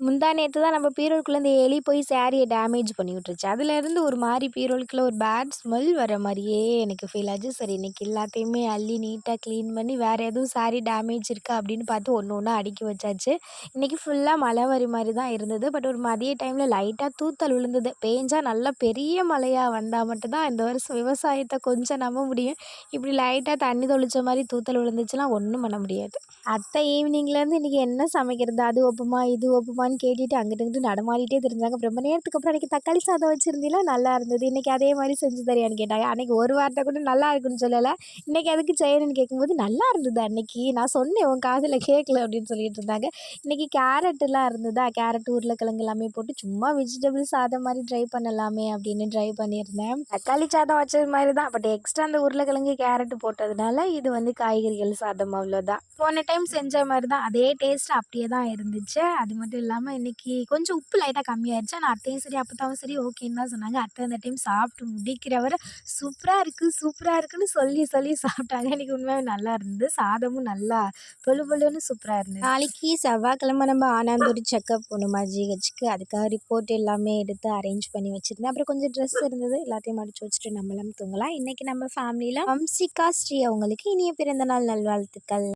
முந்தா நேற்று தான் நம்ம பீரோலுக்குள்ளே இந்த எலி போய் சேரீயை டேமேஜ் பண்ணி விட்டுருச்சு அதுலேருந்து ஒரு மாதிரி பீரோலுக்குள்ளே ஒரு பேட் ஸ்மெல் வர மாதிரியே எனக்கு ஃபீல் ஆச்சு. சரி இன்றைக்கி எல்லாத்தையுமே அள்ளி நீட்டாக க்ளீன் பண்ணி வேறு எதுவும் சாரீ டேமேஜ் இருக்கா அப்படின்னு பார்த்து ஒன்று ஒன்று அடுக்கி வச்சாச்சு. இன்றைக்கி ஃபுல்லாக மழை வரி மாதிரி தான் இருந்தது. பட் ஒரு மதிய டைமில் லைட்டாக தூத்தல் விழுந்தது. பேஞ்சால் நல்லா பெரிய மழையாக வந்தால் மட்டும்தான் இந்த வருஷம் விவசாயத்தை கொஞ்சம் நம்ப முடியும். இப்படி லைட்டாக தண்ணி தொளிச்ச மாதிரி தூத்தல் விழுந்துச்சுன்னா ஒன்றும் பண்ண முடியாது. அத்தை ஈவினிங்லேருந்து இன்றைக்கி என்ன சமைக்கிறது? அது ஒப்புமா இது ஒப்புமான்னு கேட்டுட்டு அங்கிட்டு இங்கிட்டு நடமாடிட்டே தெரிஞ்சாங்க. ரொம்ப நேரத்துக்கு அப்புறம் அன்றைக்கி தக்காளி சாதம் வச்சுருந்தீங்களா? நல்லா இருந்தது. இன்றைக்கி அதே மாதிரி செஞ்சு தரியான்னு கேட்டாங்க. அன்றைக்கி ஒரு வார்த்தை கூட நல்லா இருக்குன்னு சொல்லலை. இன்றைக்கி அதுக்கு செய்யணும்னு கேட்கும்போது நல்லா இருந்தது அன்றைக்கி நான் சொன்னேன் உன் காதில் கேட்கல அப்படின்னு சொல்லிட்டு இருந்தாங்க. இன்றைக்கி கேரட்டெல்லாம் இருந்ததா? கேரட் உருளைக்கிழங்கு எல்லாமே போட்டு சும்மா வெஜிடபிள் சாதம் மாதிரி ட்ரை பண்ணலாமே அப்படின்னு ட்ரை பண்ணியிருந்தேன். தக்காளி சாதம் வச்சது மாதிரி தான் பட் எக்ஸ்ட்ரா அந்த உருளைக்கிழங்கு கேரட் போட்டதுனால இது வந்து காய்கறிகள் சாதம் அவ்வளோதான் போன டைம் செஞ்ச மாதிரி தான் அதே டேஸ்ட் அப்படியே தான் இருந்துச்சு. அது மட்டும் இல்லாமல் இன்றைக்கி கொஞ்சம் உப்பு லைட்டாக கம்மியாயிருச்சு. ஆனால் அத்தையும் சரி அப்பத்தாவும் சரி ஓகேன்னு தான் சொன்னாங்க. அத்தை அந்த டைம் சாப்பிட்டு முடிக்கிற வரை சூப்பராக இருக்குது சூப்பராக இருக்குன்னு சொல்லி சொல்லி சாப்பிட்டாங்க. இன்றைக்கி உண்மையாக நல்லா இருந்தது. சாதமும் நல்லா பொழு பொழுன்னு சூப்பராக இருந்தது. நாளைக்கு செவ்வாய்க்கிழமை நம்ம ஆனாந்தூரி செக்கப் போகணுமா ஜிஹெச்சுக்கு அதுக்காக ரிப்போர்ட் எல்லாமே எடுத்து அரேஞ்ச் பண்ணி வச்சுருந்தேன். அப்புறம் கொஞ்சம் ட்ரெஸ் இருந்தது எல்லாத்தையும் மடிச்சு வச்சுட்டு நம்மளும் தூங்கலாம். இன்றைக்கி நம்ம ஃபேமிலியில் வம்சிகா ஸ்ரீ அவங்களுக்கு இனிய பிறந்தநாள் நல்வாழ்த்துக்கள்.